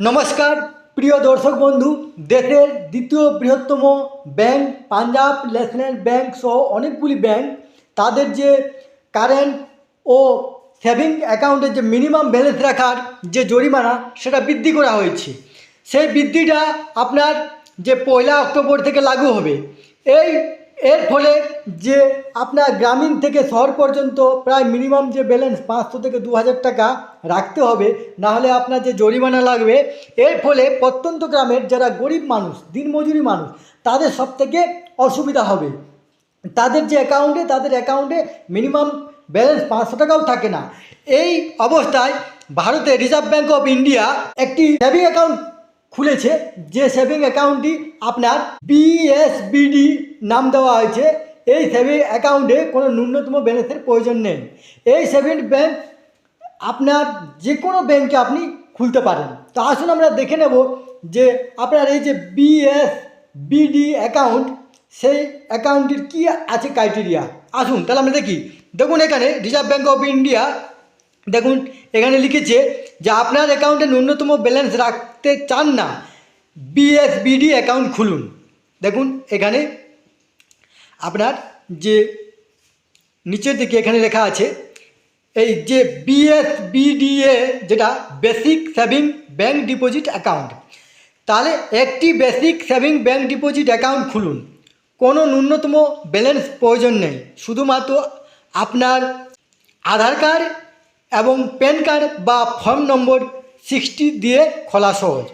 নমস্কার, প্রিয় দর্শক বন্ধু, দেশের দ্বিতীয় বৃহত্তম ব্যাংক, পাঞ্জাব ন্যাশনাল ব্যাংক সহ অনেকগুলি ব্যাংক, তাদের যে কারেন্ট ও সেভিং অ্যাকাউন্টের যে মিনিমাম ব্যালেন্স রাখার যে জরিমানা, সেটা বৃদ্ধি করা হয়েছে। সেই বৃদ্ধিটা আপনার যে পয়লা অক্টোবর থেকে লাগু হবে। এই এর ফলে যে আপনার গ্রামীণ থেকে শহর পর্যন্ত প্রায় মিনিমাম যে ব্যালেন্স পাঁচশো থেকে দু হাজার টাকা রাখতে হবে নাহলে আপনার যে জরিমানা লাগবে, এর ফলে প্রত্যন্ত গ্রামের যারা গরিব মানুষ, দিনমজুরি মানুষ, তাদের সব থেকে অসুবিধা হবে। তাদের যে অ্যাকাউন্টে তাদের অ্যাকাউন্টে মিনিমাম ব্যালেন্স পাঁচশো টাকাও থাকে না। এই অবস্থায় ভারতের রিজার্ভ ব্যাঙ্ক অফ ইন্ডিয়া একটি সেভিং অ্যাকাউন্ট খুলেছে, যে সেভিং অ্যাকাউন্টটি আপনার বিএসবিডি নাম দেওয়া হয়েছে, এই সেভিং অ্যাকাউন্টে কোনো ন্যূনতম ব্যালেন্সের প্রয়োজন নেই। এই সেভিং ব্যাংক আপনার যে কোনো ব্যাংকে আপনি খুলতে পারেন। তো আসুন আমরা দেখে নেব যে আপনার এই যে বিএস বিডি অ্যাকাউন্ট সেই অ্যাকাউন্টটির কী আছে ক্রাইটেরিয়া আসুন, তাহলে আমরা দেখি। দেখুন এখানে রিজার্ভ ব্যাঙ্ক অফ ইন্ডিয়া দেখুন, এখানে লিখেছে যে আপনার অ্যাকাউন্টে ন্যূনতম ব্যালেন্স রাখতে চান না বিএসবিডি অ্যাকাউন্ট খুলুন। দেখুন, এখানে আপনার যে নিচের দিকে এখানে লেখা আছে, এই যে বিএসবিডিএ যেটা basic saving bank deposit account তাহলে একটি basic saving bank deposit account খুলুন। কোনো ন্যূনতম ব্যালেন্স প্রয়োজন নেই, শুধুমাত্র আপনার আধার কার্ড এবং প্যান কার্ড বা ফর্ম নম্বর সিক্সটি দিয়ে খোলা সহজ।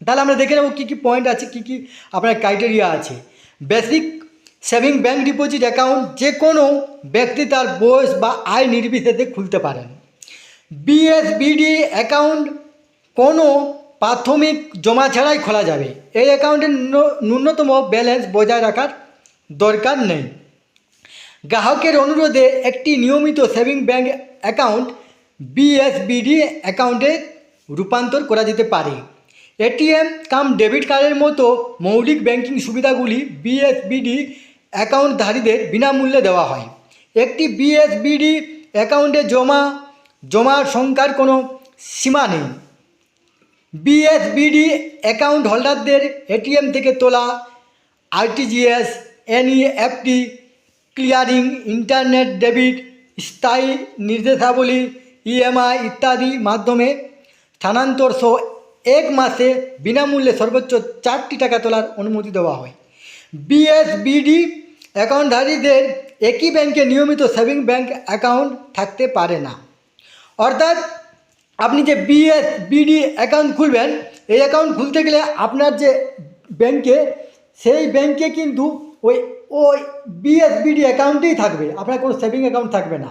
তাহলে আমরা দেখে নেব কী কী পয়েন্ট আছে, কী কী আপনার ক্রাইটেরিয়া আছে। Basic saving bank deposit account যে কোনো ব্যক্তি তার বয়স বা আয় নির্বিশেষে খুলতে পারেন। বিএসবিডি অ্যাকাউন্ট কোনো প্রাথমিক জমা ছাড়াই খোলা যাবে। এই অ্যাকাউন্টের ন্যূনতম ব্যালেন্স বজায় রাখার দরকার নেই। গ্রাহকের অনুরোধে একটি নিয়মিত সেভিং ব্যাংক অ্যাকাউন্ট বিএসবিডি অ্যাকাউন্টে রূপান্তর করা যেতে পারে। এটিএম কাম ডেবিট কার্ডের মতো মৌলিক ব্যাংকিং সুবিধাগুলি বিএসবিডি অ্যাকাউন্টধারীদের বিনামূল্যে দেওয়া হয়। একটি বিএসবিডি অ্যাকাউন্টে জমা, জমার সংখ্যার কোনো সীমা নেই। বিএসবিডি অ্যাকাউন্ট হোল্ডারদের এটিএম থেকে তোলা RTGS NEFT clearing, internet debit, স্থায়ী নির্দেশাবলী ইএমআই ইত্যাদি মাধ্যমে স্থানান্তর সহ এক মাসে বিনামূল্যে সর্বোচ্চ চারটি টাকা তোলার অনুমতি দেওয়া হয়। বিএসবিডি অ্যাকাউন্টধারীদের একই ব্যাংকে নিয়মিত সেভিং ব্যাংক অ্যাকাউন্ট থাকতে পারে না। অর্থাৎ আপনি যে বিএসবিডি অ্যাকাউন্ট খুলবেন, এই অ্যাকাউন্ট খুলতে গেলে আপনার যে ব্যাংকে, সেই ব্যাংকে কিন্তু ওই ওই বিএসবিডি অ্যাকাউন্টেই থাকবে, আপনার কোনো সেভিং অ্যাকাউন্ট থাকবে না।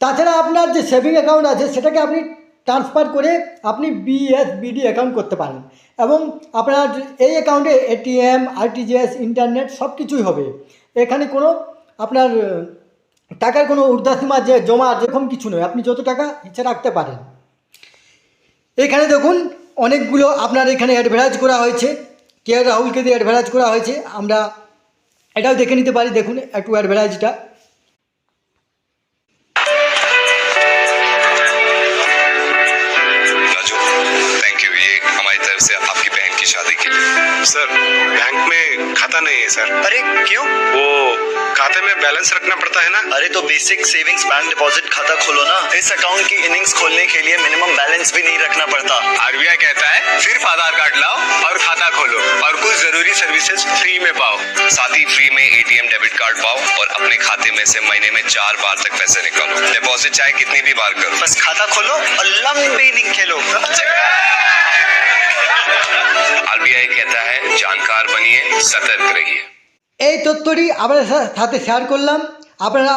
তাছাড়া আপনার যে সেভিং অ্যাকাউন্ট আছে, সেটাকে আপনি ট্রান্সফার করে আপনি বিএসবিডি অ্যাকাউন্ট করতে পারেন। এবং আপনার এই অ্যাকাউন্টে এটিএম আরটিজিএস ইন্টারনেট সব কিছুই হবে। এখানে কোনো আপনার টাকার কোনো ঊর্ধ্বসীমা যে জমা যেরকম কিছু নয়, আপনি যত টাকা ইচ্ছে রাখতে পারেন। এখানে দেখুন, অনেকগুলো আপনার এখানে অ্যাডভার্টাইজ করা হয়েছে। কে রাহুলকে দিয়ে অ্যাডভার্টাইজ করা হয়েছে। আমরা এটাও দেখে নিতে পারি, দেখুন, একটু অ্যাডভার্টাইজটা शादी के लिए सर बैंक में खाता नहीं है सर। अरे क्यों? वो खाते में बैलेंस रखना पड़ता है ना? अरे तो बेसिक सेविंग्स बैंक डिपॉजिट खाता खोलो ना। इस अकाउंट की इनिंग्स खोलने के लिए मिनिमम बैलेंस भी नहीं रखना पड़ता। आरबीआई कहता है सिर्फ़ आधार कार्ड लाओ और खाता खोलो और कुछ ज़रूरी सर्विसेज़ फ्री में पाओ। साथ ही फ्री में एटीएम डेबिट कार्ड पाओ और अपने खाते में से महीने में चार बार तक पैसे निकालो। डिपॉजिट चाहे कितनी भी बार करो। बस खाता खोलो और लंबी इनिंग खेलो। জানকার বানিয়ে সতর্ক রহিয়ে এই তথ্যটি আপনার সাথে শেয়ার করলাম। আপনারা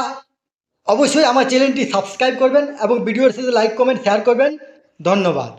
অবশ্যই আমার চ্যানেলটি সাবস্ক্রাইব করবেন এবং ভিডিওর সাথে লাইক কমেন্ট শেয়ার করবেন। ধন্যবাদ।